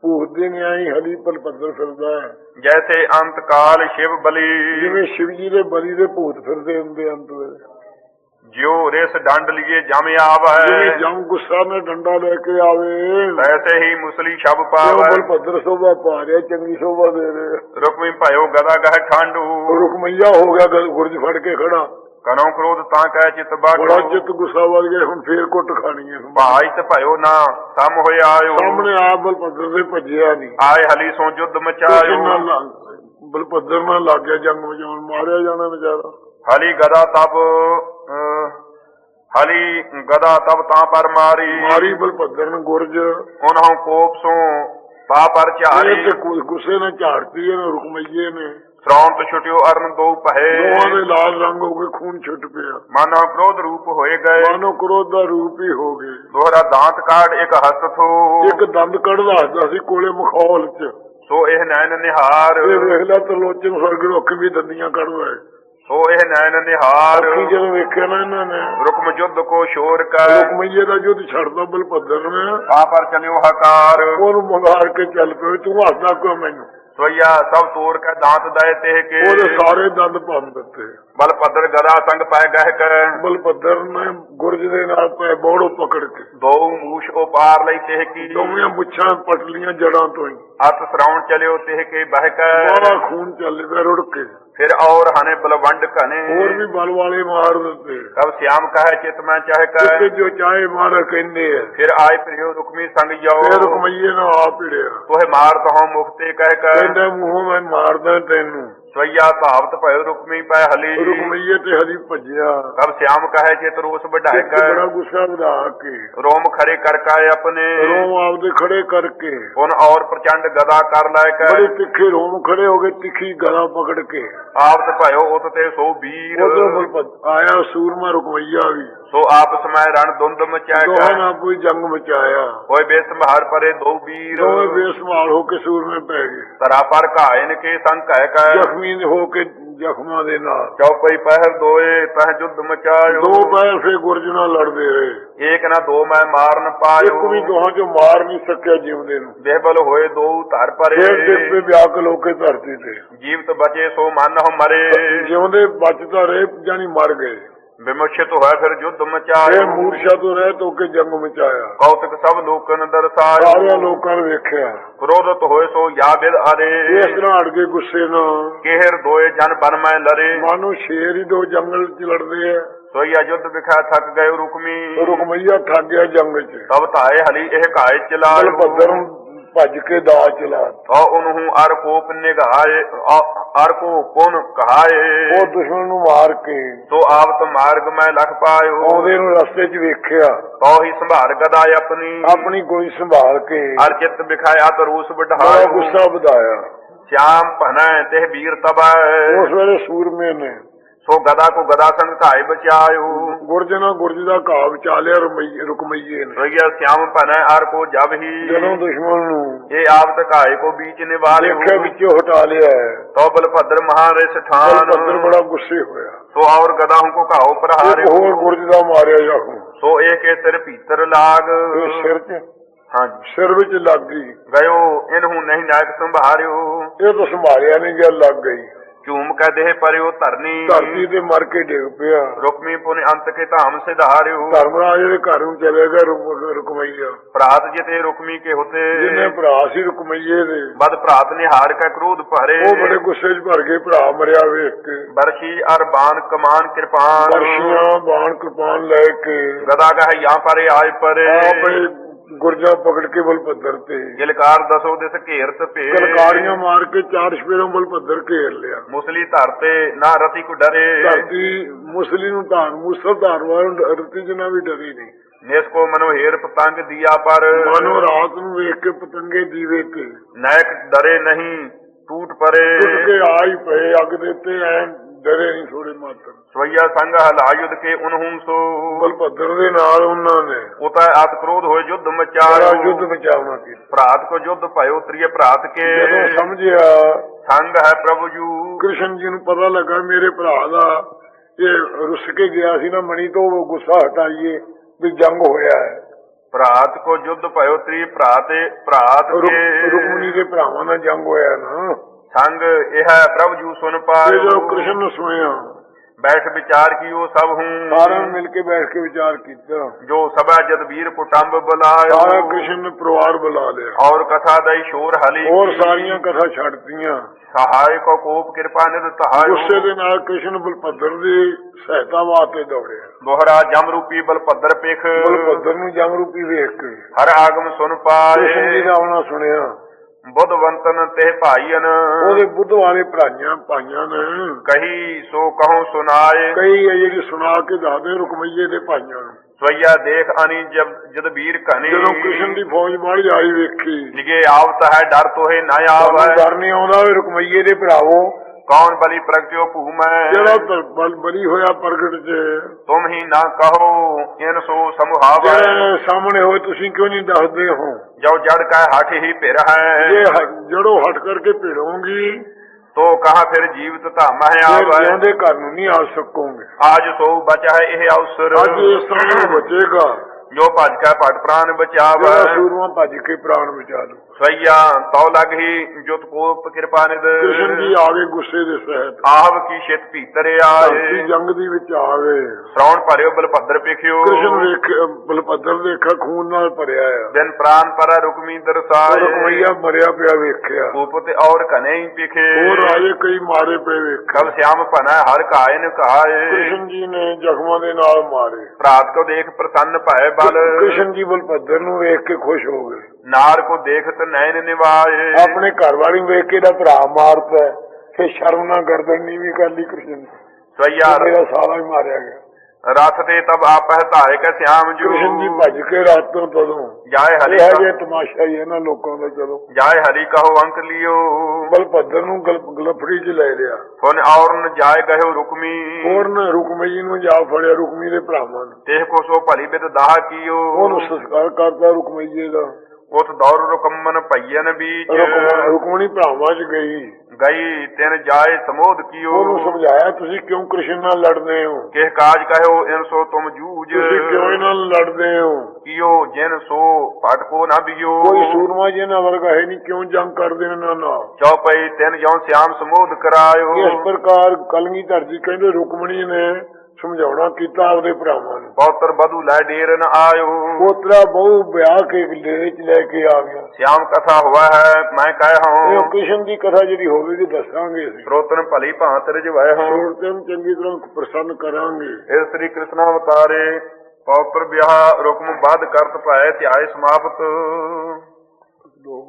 Speaker 2: ਭੂਤ ਦੇ ਨਿਆਈ ਹਲੀ ਪਰ ਪੱਧਰ ਫਿਰਦਾ ਹੈ।
Speaker 1: ਜੈਸੇ ਅੰਤ ਕਾਲ ਸ਼ਿਵ ਬਲੀ।
Speaker 2: ਜਿਵੇਂ ਸ਼ਿਵ ਜੀ ਦੇ ਬਲੀ ਦੇ ਭੂਤ ਫਿਰਦੇ ਹੁੰਦੇ ਅੰਤ ਵੇਲੇ।
Speaker 1: ਜਿਉ ਰਿਸ ਡੰਡ ਲਿਏ ਜਮ
Speaker 2: ਜਿਵੇਂ
Speaker 1: ਆਵੈ
Speaker 2: ਜਮ ਗੁੱਸਾ ਨੇ ਡੰਡਾ ਲੈ ਕੇ ਆਵੇ।
Speaker 1: ਤੈਸੇ ਹੀ ਮੁਸਲੀ ਸ਼ਬ ਪਾਵੈ।
Speaker 2: ਬਲ ਪੱਧਰ ਸੋਭਾ ਪਾ ਰਿਹਾ ਚੰਗੀ ਸੋਭਾ ਦੇ ਰਿਹਾ।
Speaker 1: ਰੁਕਮੀ ਭਇਓ ਗਦਾ ਗਹ ਠਾਂਡੂ।
Speaker 2: ਰੁਕਮਈਆ ਹੋ ਗਿਆ ਗੁਰਜ ਫੜ ਕੇ ਖੜਾ।
Speaker 1: ਕਨੋ ਕ੍ਰੋਧ ਤਾਂ ਕਹਿ ਚਿਤ
Speaker 2: ਬੜਾ ਚਿੱਤ ਗੁੱਸਾ ਵੱਧ ਗਿਆ ਹੁਣ ਫੇਰ ਕੁੱਟ ਖਾਣੀ ਹੈ।
Speaker 1: ਭਾਈ ਤੇ ਭਇਓ ਨਾ ਸਮ ਹੋਇਆ ਆਇਓ।
Speaker 2: ਸਾਹਮਣੇ ਆਪ ਬਲ ਪੱਧਰ ਦੇ ਭੱਜਿਆ ਨਹੀਂ
Speaker 1: ਆਏ ਹਲੀ ਸੋ ਜੁੱਧ ਮਚਾਇਓ।
Speaker 2: ਨਾਲ ਲੱਗ- ਬਲ ਪੱਧਰ ਨਾਲ ਲੱਗ ਗਿਆ ਜੰਗ ਵਜਾਉਣ ਮਾਰਿਆ ਜਾਣਾ ਵਿਚਾਰਾ।
Speaker 1: ਹਲੀ ਗਦਾ ਤਬ ਅਹ, ਹਲੀ ਗਦਾ ਤਬ ਤਾਂ ਪਰ ਮਾਰੀ।
Speaker 2: ਮਾਰੀ ਬਲ ਪੱਧਰ ਨੂੰ ਗੁਰਜ।
Speaker 1: ਉਨਹੁ ਕੋਪ ਸੋ ਪਾ ਪਰ
Speaker 2: ਇਹ
Speaker 1: ਝਾਰੀ
Speaker 2: ਤੇ ਗੁ- ਗੁੱਸੇ ਨਾਲ ਝਾੜਤੀ ਇਹਨੇ ਰੁਕਮਈਏ ਨੇ।
Speaker 1: ਸ੍ਰੌਂਤ ਛੁਟਿਓ ਅਰਨ ਦੋ ਪਹੇ।
Speaker 2: ਦੋਹਾਂ ਦੇ ਲਾਲ ਰੰਗ ਹੋ ਗਏ ਖੂਨ ਛੁੱਟ ਪਿਆ।
Speaker 1: ਮਨ ਕ੍ਰੋਧ ਰੂਪ ਹੋਏ ਗਏ।
Speaker 2: ਮਾਨੋ ਕ੍ਰੋਧ ਦਾ ਰੂਪ ਹੀ ਹੋ ਗਏ।
Speaker 1: ਦੋਹਰਾ ਦਾੰਤ ਕਾੜ ਇੱਕ ਹਸਤ ਥੋ।
Speaker 2: ਇੱਕ ਦੰਦ ਕੱਢਦਾ ਸੀ ਕੋਲੇ ਮਖੌਲ ਚ।
Speaker 1: ਸੋ ਇਹ ਨੈਣ ਨਿਹਾਰ।
Speaker 2: ਇਹ ਵੇਖ ਲੈ ਤਰਲੋਚਨ ਸਵਰਗ ਅੱਖ ਵੀ ਦੰਦੀਆਂ ਕੱਢਦਾ ਹੈ
Speaker 1: ਸੋ ਇਹ ਨੈਣ ਨਿਹਾਰ।
Speaker 2: ਅੱਖੀ ਜਦੋਂ ਵੇਖਿਆ ਨਾ ਇਹਨਾਂ ਨੇ
Speaker 1: ਰੁਕਮ ਜੁੱਧ ਕੋ ਸ਼ੋਰ ਕਰ।
Speaker 2: ਰੁਕਮਈਏ ਦਾ ਜੁੱਧ ਛੱਡਦਾ ਬਲ ਪੱਧਰ ਨੇ।
Speaker 1: ਪਾ ਪਰ ਚਲਿਓ ਹਕਾਰ।
Speaker 2: ਉਹਨੂੰ ਮੰਗਾਰ ਕੇ ਚੱਲ ਪਏ ਤੂੰ ਹੱਸਦਾ ਕਿਉਂ ਮੈਨੂੰ?
Speaker 1: ਸੋਈਆ ਸਭ ਤੋਰ ਕੇ ਦਾੰਤ ਦਏ ਤੇ ਕੇ।
Speaker 2: ਉਹਦੇ ਸਾਰੇ ਦੰਦ ਭੰਨ ਦਿੱਤੇ।
Speaker 1: ਬਲ ਪੱਧਰ ਗਦਾ ਸੰਗ ਪੈ ਗਹਿ ਕਰ
Speaker 2: ਬਲ ਪੱਧਰ ਨੇ ਗੁਰਜ ਦੇ ਨਾਲ ਪੈ ਬੋੜੋ ਪਕੜ ਕੇ।
Speaker 1: ਦੋ ਮੂਸ਼ ਉਪਾਰ ਲਈ ਤੇ ਕੀ।
Speaker 2: ਦੋਵੇਂ ਮੁੱਛਾਂ ਪਟਲੀਆਂ ਜੜਾਂ ਤੋਂ ਹੀ।
Speaker 1: ਹੱਥ ਸਰਾਉਣ ਚਲਿਓ ਤੇ ਕੇ ਬਹਿ
Speaker 2: ਬਾਹਲਾ ਖੂਨ ਚੱਲ ਰੁੜ ਕੇ।
Speaker 1: ਫਿਰ ਔਰ ਹਨੇ ਬਲਵੰਡ ਘਨੇ।
Speaker 2: ਹੋਰ ਵੀ ਬਲ ਵਾਲੇ ਮਾਰ ਦਿੱਤੇ
Speaker 1: ਕਬ ਸਿਆਮ ਕਹੇ ਚਿਤ ਮੈਂ ਚਾਹੇ
Speaker 2: ਕਿਤੇ
Speaker 1: ਕੈ
Speaker 2: ਜੋ ਚਾਹੇ ਮਾਰ ਕਹਿੰਦੇ ਆ।
Speaker 1: ਫਿਰ ਆਏ ਪ੍ਰਿਓ ਰੁਕਮੀ ਸੰਗ ਜਾਓ।
Speaker 2: ਫੇਰ ਰੁਕਮਈਏ ਨਾਲ ਆ
Speaker 1: ਤੋਹੇ ਮਾਰ ਤਹੋਂ ਮੁਖਤੇ ਕਹਿ ਕਰ
Speaker 2: ਕਹਿੰਦਾ ਮੂੰਹੋਂ ਮੈਂ ਮਾਰਦਾ ਤੈਨੂੰ।
Speaker 1: ਸਵਈਆ ਧਾਵਤ ਭਇ ਰੁਕਮੀ ਪੈ ਹਲੀ।
Speaker 2: ਰੁਕਮਈਏ ਤੇ ਹਰੀ ਭੱਜਿਆ।
Speaker 1: ਕਬ ਸਿਆਮ ਕਹੇ ਚਿਤ ਰੋਸ ਵਢਾਇ
Speaker 2: ਇੱਕ ਬੜਾ ਗੁੱਸਾ ਵਧਾ ਕੇ।
Speaker 1: ਰੋਮ ਖਰੇ ਕਰ ਕਾਏ ਆਪਣੇ।
Speaker 2: ਰੋਮ ਆਪਦੇ ਖੜੇ ਕਰਕੇ।
Speaker 1: ਪੁਨ ਔਰ ਪ੍ਰਚੰਡ ਗਦਾ ਕਰ ਲੈ
Speaker 2: ਬੜੇ
Speaker 1: ਕਰ
Speaker 2: ਤਿੱਖੇ ਰੋਮ ਖੜੇ ਹੋ ਗਏ ਤਿੱਖੀ ਗਲਾ ਪਕੜ ਕੇ।
Speaker 1: ਆਪਤ ਭਇਓ ਉਤ ਤੇ ਸੋ ਵੀਰ।
Speaker 2: ਆਇਆ ਸੂਰਮਾ ਰੁਕਮਈਆ ਵੀ।
Speaker 1: ਸੋ ਆਪਸ ਮੈਂ ਰਣ ਦੁੰਦ ਮਚਾਇ
Speaker 2: ਦੋਹਾਂ ਨਾਲ ਕੋਈ ਜੰਗ ਮਚਾਇਆ।
Speaker 1: ਹੋਏ ਬੇਸਮਹਾਰ ਪਰੇ ਦੋ ਵੀਰ।
Speaker 2: ਦੋਵੇਂ ਬੇਸਮਾਲ ਹੋ ਕੇ ਸੂਰਮੇ ਪੈ ਗਏ।
Speaker 1: ਤਰਾ ਪਰ ਘਾਇਨ ਕੇ ਸੰਗ ਕਹਿ ਕਰ।
Speaker 2: ਜ਼ਖਮੀ ਹੋ ਕੇ ਜ਼ਖਮਾਂ ਦੇ ਨਾਲ।
Speaker 1: ਚੌਪਈ ਪਹਿਰ ਦੋਏ ਤਹ ਜੁੱਧ ਮਚਾਇਓ।
Speaker 2: ਦੋ ਪੈਰ ਫੇ ਗੁਰਜ ਨਾਲ ਲੜਦੇ ਰਹੇ।
Speaker 1: ਏਕ ਨਾ ਦੋ ਮੈਂ ਮਾਰਨ
Speaker 2: ਇੱਕ
Speaker 1: ਪਾਇਓ
Speaker 2: ਵੀ ਦੋਹਾਂ ਚੋਂ ਮਾਰ ਨਹੀਂ ਸਕਿਆ ਜਿਉਂਦੇ ਨੂੰ।
Speaker 1: ਬੇਬਲ ਹੋਏ ਦੋ ਧਰ ਪਰੇ।
Speaker 2: ਫੇਰ ਦਿੱਤੇ ਵਿਆਕਲ ਹੋ ਕੇ ਧਰਤੀ ਤੇ।
Speaker 1: ਜੀਵਤ ਬਚੇ ਸੋ ਮਨ ਹੋ ਮਰੇ
Speaker 2: ਜਿਉਂਦੇ ਬਚਦਾ ਰਹੇ ਜਾਨੀ ਮਰ ਗਏ।
Speaker 1: ਵਿਮੁਛਿਤ ਹੋਇਆ ਫਿਰ ਜੁੱਧ
Speaker 2: ਫੇਰ
Speaker 1: ਮਚਾਇਓ
Speaker 2: ਮੂਰਛਾ ਤੋਂ ਰਹਿ ਤੋ ਕੇ ਜੰਗ ਮਚਾਇਆ।
Speaker 1: ਕੌਤਕ ਸਭ ਲੋਕਨ
Speaker 2: ਸਾਰਿਆਂ
Speaker 1: ਦਰਸਾਇਓ
Speaker 2: ਲੋਕਾਂ ਨੇ ਵੇਖਿਆ।
Speaker 1: ਕ੍ਰੋਧਤ ਹੋਏ ਸੋ ਯਾਬਿਦ ਅਰੇ
Speaker 2: ਇਸ ਤਰ੍ਹਾਂ ਅੜ ਕੇ ਗੁੱਸੇ ਨਾਲ।
Speaker 1: ਕਿਹਰ ਦੋਏ ਜਨ ਬਨ ਮੈਂ ਲਰੇ।
Speaker 2: ਮਾਨੋ ਸ਼ੇਰ ਹੀ ਦੋ ਜੰਗਲ ਚ ਲੜਦੇ ਆ।
Speaker 1: ਸੋਈਆ ਜੁੱਧ ਵਿਖਾ ਥਕ ਗਏ ਰੁਕਮੀ।
Speaker 2: ਰੁਕਮਈਆ ਠੱਗ ਗਿਆ ਜੰਗ ਚ।
Speaker 1: ਤਬ ਧਾਏ ਹਲੀ ਇਹ ਘਾਏ ਚਲਾਇਓ
Speaker 2: ਭੱਦਰ ਭੱਜ ਕੇ ਦਾ ਚਲਾ
Speaker 1: ਤੋ ਉਹਨੂੰ ਅਰ ਕੋਪ ਨਿਗਾਏ ਅਰ ਕੋ ਪੁਨ ਕਹਾਏ।
Speaker 2: ਉਹ ਦੁਸ਼ਮਣ ਨੂੰ ਮਾਰ ਕੇ
Speaker 1: ਤੋ ਆਵਤ ਮਾਰਗ ਮੈਂ ਲਖ ਪਾਇਓ।
Speaker 2: ਆਉਂਦੇ ਨੂੰ ਰਸਤੇ 'ਚ ਵੇਖਿਆ।
Speaker 1: ਤੋ ਹੀ ਸੰਭਾਰ ਗਦਾ ਆਪਣੀ।
Speaker 2: ਆਪਣੀ ਕੋਈ ਸੰਭਾਲ ਕੇ
Speaker 1: ਅਰ ਚਿੱਤ ਵਿਖਾਇਆ ਤੋ ਰੂਸ
Speaker 2: ਬੜਾ
Speaker 1: ਵਢਾਇਓ
Speaker 2: ਗੁੱਸਾ ਵਧਾਇਆ।
Speaker 1: ਸ਼ਾਮ ਭਨੈ ਤੇ ਵੀਰ ਤਬੈ।
Speaker 2: ਉਸ ਵੇਲੇ ਸੂਰਮੇ ਨੇ
Speaker 1: ਸੋ ਗਦਾ ਕੋ ਗਦਾ ਸੰਗ ਧਾਇ ਬਚਾਇਓ।
Speaker 2: ਗੁਰਜ ਨਾਲ ਗੁਰਜ ਦਾ ਘਾਹ ਵਿਚਾ ਲਿਆ ਰੁਮਈ- ਰੁਕਮਈਏ ਨੇ।
Speaker 1: ਰੋਇਆ ਸ਼ਾਮ ਭਨੈ ਅਰ ਕੋ ਜਬ ਹੀ।
Speaker 2: ਜਦੋਂ ਦੁਸ਼ਮਣ ਨੂੰ।
Speaker 1: ਇਹ ਆਵਤ ਘਾਇ ਕੋ ਬੀਚ ਨਿਵਾਲਿਓ
Speaker 2: ਦੇਖਿਆ ਵਿੱਚੋਂ ਹਟਾ ਲਿਆ
Speaker 1: ਤੋ ਬਲ ਭਦਰ ਮਹਾਰਿਸ ਠਾਨ।
Speaker 2: ਬਲਪੱਦਰ ਬੜਾ ਗੁੱਸੇ ਹੋਇਆ।
Speaker 1: ਸੋ ਔਰ ਗਦਾ ਹੂੰ ਕੋ ਘਾਓ
Speaker 2: ਇੱਕ
Speaker 1: ਪ੍ਰਹਾਰਿਓ
Speaker 2: ਹੋਰ ਗੁਰਜ ਦਾ ਮਾਰਿਆ ਜਾਹੂ
Speaker 1: ਸੋ ਇਹ ਕੇ ਸਿਰ ਭੀਤਰ ਲਾਗ।
Speaker 2: ਸਿਰ 'ਚ?
Speaker 1: ਹਾਂਜੀ।
Speaker 2: ਸਿਰ ਵਿੱਚ ਲੱਗ ਗਈ।
Speaker 1: ਗਇਓ ਇਨਹੂ ਨਹੀਂ ਨਾਇਕ ਸੰਭਾਰਿਓ।
Speaker 2: ਇਹ ਤਾਂ ਸੰਭਾਲਿਆ ਨਹੀਂ ਗਿਆ ਲੱਗ ਗਈ।
Speaker 1: ਝੂਮ ਕੈ ਦੇਹ ਪਰਿਓ ਧਰਨੀ
Speaker 2: ਧਰਤੀ ਤੇ ਮਰ ਕੇ ਡਿੱਗ ਪਿਆ।
Speaker 1: ਰੁਕਮੀ ਪੁਨ ਅੰਤ ਕੇ ਧਾਮ ਸਿਧਾਰਿਓ।
Speaker 2: ਧਰਮਰਾਜ ਦੇ ਘਰ ਨੂੰ ਚਲੇ ਗਿਆ ਰੁਕ- ਰੁਕਮਈਆ
Speaker 1: ਪ੍ਰਾਤ ਜਿਤੇ ਰੁਕਮੀ ਕੇ ਹੋਤੇ
Speaker 2: ਜਿਹਨੇ ਭਰਾ ਸੀ ਰੁਕਮਈਏ ਦੇ।
Speaker 1: ਬਦ ਪ੍ਰਾਤ ਨੇ ਹਾਰ ਕੈ ਕ੍ਰੋਧ ਭਰੇ।
Speaker 2: ਉਹ ਬੜੇ ਗੁੱਸੇ 'ਚ ਭਰ ਕੇ ਭਰਾ ਮਰਿਆ ਵੇਖ ਕੇ।
Speaker 1: ਬਰਸ਼ੀ ਅਰ ਬਾਨ ਕਮਾਨ ਕਿਰਪਾਨ।
Speaker 2: ਵਰਸ਼ੀਆਂ ਬਾਣ ਕਿਰਪਾਨ ਲੈ ਕੇ।
Speaker 1: ਗਦਾ ਗਹ ਜਾਂ ਪਰੇ ਆਏ ਪਰੇ।
Speaker 2: ਆਪੇ ਗੁਰਜਾ ਪਕੜ ਕੇ ਬਲਪੱਦਰ ਤੇ।
Speaker 1: ਗਿਲਕਾਰ ਦਸੋ ਦਿਸ ਘੇਰਤ ਭੇ
Speaker 2: ਕਲਕਾਰੀਆਂ ਮਾਰ ਕੇ ਚਾਰ ਸਪੇਰੋਂ ਬਲਪੱਦਰ ਘੇਰ ਲਿਆ।
Speaker 1: ਮੁਸਲੀ ਧਰਤੇ ਨਾ ਰਤੀ ਕੋ ਡਰੇ
Speaker 2: ਧਰਤੀ ਮੁਸਲੀ ਨੂੰ ਧਾਰ ਮੁਸਲ ਧਾਰ ਵਾਲ ਰਤੀ ਜਨਾ ਵੀ ਡਰੀ ਨਹੀਂ।
Speaker 1: ਨਿਸ ਕੋ ਮਨੋ ਹੇਰ ਪਤੰਗ ਦਿਆ ਪਰ।
Speaker 2: ਮਾਨੋ ਰਾਤ ਨੂੰ ਵੇਖ ਕੇ ਪਤੰਗੇ ਦੀਵੇ ਤੇ
Speaker 1: ਨਾਇਕ ਡਰੇ ਨਹੀਂ ਟੂਟ ਪਰੇ।
Speaker 2: ਟੁੱਟ ਕੇ ਆ ਹੀ ਪਏ ਅੱਗ ਦੇ ਤੇ ਐ ਡਰੇ ਨਹੀਂ ਥੋੜੇ ਮਾਤਰ।
Speaker 1: ਸਵਈਆ ਸੰਗ ਹਲਾਯੁਧ ਕੇ ਉਨਹੂੰ ਸੋ।
Speaker 2: ਬਲਪੱਦਰ ਦੇ ਨਾਲ ਉਹਨਾਂ ਨੇ।
Speaker 1: ਉਤੈ ਆਤ ਕ੍ਰੋਧ ਹੋਏ ਯੁੱਧ
Speaker 2: ਸਾਰਾ
Speaker 1: ਮਚਾਇਓ
Speaker 2: ਯੁੱਧ ਬਚਾਉਣਾ ਕੀਤਾ
Speaker 1: ਭਰਾਤ ਕੋ ਯੁੱਧ ਭਇਓ ਤ੍ਰਿਏ ਭਰਾਤ ਕੇ।
Speaker 2: ਜਦੋਂ ਸਮਝਿਆ
Speaker 1: ਸੰਗ ਹੈ ਪ੍ਰਭੂ ਜੂ।
Speaker 2: ਕ੍ਰਿਸ਼ਨ ਜੀ ਨੂੰ ਪਤਾ ਲੱਗਾ ਮੇਰੇ ਭਰਾ ਦਾ ਇਹ ਰੁੱਸ ਕੇ ਗਿਆ ਸੀ ਨਾ ਮਣੀ ਤੋਂ ਉਹ ਗੁੱਸਾ ਹਟਾਈਏ ਵੀ ਜੰਗ ਹੋਇਆ ਹੈ।
Speaker 1: ਭਰਾਤ ਕੋ ਯੁੱਧ ਭਇਓ ਤ੍ਰਿਏ ਭਰਾਤੇ ਭਰਾਤ ਕੇ।
Speaker 2: ਰੁਕਮਣੀ ਦੇ ਭਰਾਵਾਂ ਨਾਲ ਜੰਗ ਹੋਇਆ ਨਾ।
Speaker 1: ਸੰਗ ਇਹ ਹੈ ਪ੍ਰਭੂ ਜੂ ਸੁਨ ਪਾਇਓ।
Speaker 2: ਜਦੋਂ ਕ੍ਰਿਸ਼ਨ ਨੂੰ ਸੁਣਿਆ
Speaker 1: ਬੈਠ ਵਿਚਾਰ ਕੀਓ ਸਭ ਹੂੰ।
Speaker 2: ਸਾਰਿਆਂ ਮਿਲ ਕੇ ਬੈਠ ਕੇ ਵਿਚਾਰ ਕੀਤਾ।
Speaker 1: ਜੋ ਸਭਾ ਜਦ ਵੀਰ ਕੁਟੰਬ ਬੁਲਾਇਓ।
Speaker 2: ਸਾਰਾ ਕ੍ਰਿਸ਼ਨ ਨੇ ਪਰਿਵਾਰ ਬੁਲਾ ਲਿਆ।
Speaker 1: ਔਰ ਕਥਾ ਦਈ ਸ਼ੋਰ ਹਲੀ।
Speaker 2: ਹੋਰ ਸਾਰੀਆਂ ਕਥਾ ਛੱਡਤੀਆਂ
Speaker 1: ਸਹਾਇ ਕੋ ਕੋਪ ਕਿਰਪਾ ਨਿਦ ਤਹਾਇਓ
Speaker 2: ਗੁੱਸੇ ਦੇ ਨਾਲ ਕ੍ਰਿਸ਼ਨ ਬਲਪੱਦਰ ਦੀ ਸਹਾਇਤਾ ਵਾਸਤੇ ਦੌੜਿਆ।
Speaker 1: ਦੋਹਰਾ ਜਮ ਰੂਪੀ ਬਲ ਪੱਧਰ ਪੇਖ
Speaker 2: ਬਲਪੱਦਰ ਨੂੰ ਜਮ ਰੂਪੀ ਵੇਖ ਕੇ।
Speaker 1: ਹਰ ਆਗਮ ਸੁਨ
Speaker 2: ਕ੍ਰਿਸ਼ਨ ਜੀ
Speaker 1: ਪਾਏ
Speaker 2: ਦਾ ਆਉਣਾ ਸੁਣਿਆ।
Speaker 1: ਬੁੱਧਵੰਤਨ ਤੇ ਭਾਈਨ
Speaker 2: ਉਹਦੇ ਬੁੱਧ ਵਾਲੇ ਭਰਾਈਆਂ ਭਾਈਆਂ ਨੇ।
Speaker 1: ਕਹੀ ਸੋ ਕਹੋ ਸੁਨਾਏ
Speaker 2: ਕਈ ਇਹ ਜਿਹੜੀ ਸੁਣਾ ਕੇ ਦੱਸਦੇ ਰੁਕਮਈਏ ਦੇ ਭਾਈਆਂ ਨੂੰ।
Speaker 1: ਸਵਈਆ ਦੇਖ ਅਨੀ ਜਬ ਜਦ ਵੀਰ ਕਨੇ
Speaker 2: ਜਦੋਂ ਕ੍ਰਿਸ਼ਨ ਦੀ ਫੌਜ ਮਾੜੀ ਆਈ ਵੇਖੀ।
Speaker 1: ਲਿਗੇ ਆਵਤ ਹੈ ਡਰ ਤੋਹੇ ਨਾ ਆਵੈ।
Speaker 2: ਡਰ ਨਹੀਂ ਆਉਂਦਾ ਰੁਕਮਈਏ ਦੇ ਭਰਾਵੋ।
Speaker 1: ਕੌਣ ਬਲੀ ਪ੍ਰਗਟਿਓ ਭੂਮੈ?
Speaker 2: ਜਿਹੜਾ ਬਲ ਬਲੀ ਹੋਇਆ ਪ੍ਰਗਟ ਚ
Speaker 1: ਤੁਮ ਹੀ ਨਾ ਕਹੋ ਇਨ ਸੋ ਸਮੁਹਾਵੈ।
Speaker 2: ਸਾਹਮਣੇ ਹੋਏ ਤੁਸੀਂ ਕਿਉਂ ਨਹੀਂ ਦੱਸਦੇ ਹੋ?
Speaker 1: ਜੋ ਜੜ ਕਾ ਹਠ ਹੀ ਭਿਰ।
Speaker 2: ਜੇ
Speaker 1: ਹੈ
Speaker 2: ਹ- ਜੜੋਂ ਹਟ ਕਰਕੇ ਭਿੜੋਂਗੀ
Speaker 1: ਤੋ ਕਹਾ ਫਿਰ ਜੀਵਤ ਧਾਮ ਹੈ ਆਵੈ।
Speaker 2: ਜਿਉਂਦੇ ਘਰ ਨੂੰ ਨਹੀਂ ਆ ਸਕੋਗੇ।
Speaker 1: ਆਜ ਸੋ ਬਚਾ ਹੈ ਇਹ ਅਵਸਰ।
Speaker 2: ਅੱਜ ਇਸ ਤਰ੍ਹਾਂ ਬਚੇਗਾ।
Speaker 1: ਜੋ ਭਜ ਕਾ ਪਟ ਪ੍ਰਾਨ ਬਚਾਵੈ।
Speaker 2: ਸੂਰਮਾ ਭੱਜ ਕੇ ਪ੍ਰਾਣ ਬਚਾ ਲੂ
Speaker 1: ਸਈਆ ਤਉ ਲਗ ਹੀ ਜੁਤ ਕੋਪ ਕਿਰਪਾ ਨਿਦ
Speaker 2: ਕ੍ਰਿਸ਼ਨ ਜੀ ਆ ਗਏ ਗੁੱਸੇ ਦੇ ਸਹਿਤ।
Speaker 1: ਆਹਵ ਕੀ ਛਿਤ ਭੀਤਰ ਆਏ।
Speaker 2: ਜੰਗ ਦੀ ਵਿੱਚ ਆ ਗਏ
Speaker 1: ਸ਼੍ਰਵਣ ਭਰਿਓ ਬਲ ਭੱਦਰ ਪੇਖਿਓ
Speaker 2: ਕ੍ਰਿਸ਼ਨ ਵੇਖ ਬਲਪੱਦਰ ਦੇਖਾ ਖੂਨ ਨਾਲ ਭਰਿਆ ਆ।
Speaker 1: ਦਿਨ ਪ੍ਰਾਨ ਪਰ ਰੁਕਮੀ ਦਰਸਾਏ।
Speaker 2: ਰੁਕਮਈਆ ਮਰਿਆ ਪਿਆ ਵੇਖਿਆ।
Speaker 1: ਉਪ ਤੇ ਔਰ ਕਨੇ ਹੀ ਪੇਖੇ
Speaker 2: ਹੋਰ ਰਾਜੇ ਕਈ ਮਾਰੇ ਪਏ ਵੇਖ।
Speaker 1: ਕਬ ਸਿਆਮ ਭਨਾ ਹਰ ਕਾਇਨ ਕਾਏ
Speaker 2: ਕ੍ਰਿਸ਼ਨ ਜੀ ਨੇ ਜ਼ਖਮਾਂ ਦੇ ਨਾਲ ਮਾਰੇ।
Speaker 1: ਪ੍ਰਾਤ ਕੋ ਦੇਖ ਪ੍ਰਸੰਨ ਭੈ ਬਲ
Speaker 2: ਕ੍ਰਿਸ਼ਨ ਜੀ ਬਲਪੱਦਰ ਨੂੰ ਵੇਖ ਕੇ ਖੁਸ਼ ਹੋ ਗਏ।
Speaker 1: ਨਾਰ ਕੋ ਦੇਖਤ ਨੈਣ ਨਿਵਾਏ।
Speaker 2: ਆਪਣੇ ਘਰ ਵਾਲੀ ਨੂੰ ਵੇਖ ਕੇ ਦਾ ਭਰਾ ਮਾਰਤਾ ਫੇ ਸ਼ਰਮ ਨਾਲ ਗਰਦਨ ਨੀਵੀਂ ਕਰ ਲਈ ਕ੍ਰਿਸ਼ਨ ਨੇ
Speaker 1: ਸਈਆ
Speaker 2: ਮੇਰਾ ਸਾਲਾ ਹੀ ਮਾਰਿਆ ਗਿਆ।
Speaker 1: ਰਥ ਤੇ ਤਬ ਆਪ ਹਤਾਏ ਕੈ ਸਿਆਮ ਜੂ।
Speaker 2: ਕ੍ਰਿਸ਼ਨ ਜੀ ਭੱਜ ਕੇ ਰਾਤੋਂ ਤਦੋਂ
Speaker 1: ਜਾਏ ਹਰੀ
Speaker 2: ਇਹ ਜੇ ਤਮਾਸ਼ਾ ਹੀ ਇਹਨਾਂ ਲੋਕਾਂ ਦਾ ਚਲੋ।
Speaker 1: ਜਾਏ ਹਰੀ ਕਹੋ ਅੰਕ ਲਿਓ।
Speaker 2: ਬਲਪੱਦਰ ਨੂੰ ਗਲ- ਗਲਫੜੀ 'ਚ ਲੈ ਲਿਆ।
Speaker 1: ਫਨ ਔਰਨ ਜਾਏ ਗਹਿਓ ਰੁਕਮੀ।
Speaker 2: ਹੋਰ ਨੇ ਰੁਕਮਈ ਨੂੰ ਜਾ ਫੜਿਆ ਰੁਕਮੀ ਦੇ ਭਰਾਵਾਂ ਨੂੰ।
Speaker 1: ਦੇਖ ਕੋ ਸੋ ਭਲੀ ਬਿਦ ਦਾਹ ਕੀਓ।
Speaker 2: ਉਹਨੂੰ ਸੰਸਕਾਰ ਕਰਦਾ ਰੁਕਮਈਏ ਦਾ।
Speaker 1: ਉਸ ਦੌਰ ਰੁਕਮਨ ਭਈਨ ਬੀਚ।
Speaker 2: ਰੁਕਮ- ਰੁਕਮਣੀ ਭਰਾਵਾਂ 'ਚ ਗਈ।
Speaker 1: ਗਈ ਤਿਨ ਜਾਏ ਸਮੋਧ ਕੀਓ।
Speaker 2: ਉਹਨੂੰ ਸਮਝਾਇਆ ਤੁਸੀਂ ਕਿਉਂ ਕ੍ਰਿਸ਼ਨ ਨਾਲ ਲੜਦੇ ਹੋ?
Speaker 1: ਕਿਹ ਕਾਜ ਕਹਿਓ ਇਨ ਸੋ ਤੁਮ ਜੂਝ
Speaker 2: ਤੁਸੀਂ ਕਿਉਂ ਇਹਨਾਂ ਨਾਲ ਲੜਦੇ ਹੋ?
Speaker 1: ਕੀਓ ਜਿਨ ਸੋ ਭਟ ਕੋ ਨਾ ਬਿਓ।
Speaker 2: ਕੋਈ ਸੂਰਮਾ ਜਿਹਨਾਂ ਵਰਗਾ ਹੈ ਨਹੀਂ ਕਿਉਂ ਜੰਗ ਕਰਦੇ ਨੇ ਇਹਨਾਂ ਨਾਲ?
Speaker 1: ਚੌਪਈ ਤਿਨ ਜਉ ਸਿਆਮ ਸਮੋਧ ਕਰਾਇਓ।
Speaker 2: ਇਸ ਪ੍ਰਕਾਰ ਕਲਗੀ ਧਰਜੀ ਕਹਿੰਦੇ ਰੁਕਮਣੀ ਨੇ ਸਮਝਾਉਣਾ ਕੀਤਾ ਆਪਦੇ ਭਰਾਵਾਂ ਨੂੰ।
Speaker 1: ਪੌਤਰ ਬਧੂ ਲੈ ਡੇਰ ਨ ਆਇਓ।
Speaker 2: ਪੋਤਰਾ ਬਹੁ ਵਿਆਹ ਕੇ ਡੇਰੇ 'ਚ ਲੈ ਕੇ ਆ ਗਿਆ।
Speaker 1: ਸਿਆਮ ਕਥਾ ਹੁਆ ਹੈ ਮੈਂ ਕਹਿ
Speaker 2: ਇਹ
Speaker 1: ਹਾਂ
Speaker 2: ਕ੍ਰਿਸ਼ਨ ਦੀ ਕਥਾ ਜਿਹੜੀ ਹੋਵੇਗੀ ਦੱਸਾਂਗੇ ਅਸੀਂ।
Speaker 1: ਸਰੋਤਨ ਭਲੀ ਭਾਂਤ ਰਜਵਾਏ ਹਾਂ।
Speaker 2: ਸੁਰਤੇ ਨੂੰ ਚੰਗੀ ਤਰ੍ਹਾਂ ਪ੍ਰਸੰਨ ਕਰਾਂਗੇ।
Speaker 1: ਇਹ ਸ੍ਰੀ ਕ੍ਰਿਸ਼ਨ ਅਵਤਾਰੇ ਪੌਤਰ ਵਿਆਹ ਰੁਕਮ ਬਾਦ ਕਰਤ ਪਾਏ ਧਿਆਏ ਸਮਾਪਤ।
Speaker 2: ਦੋ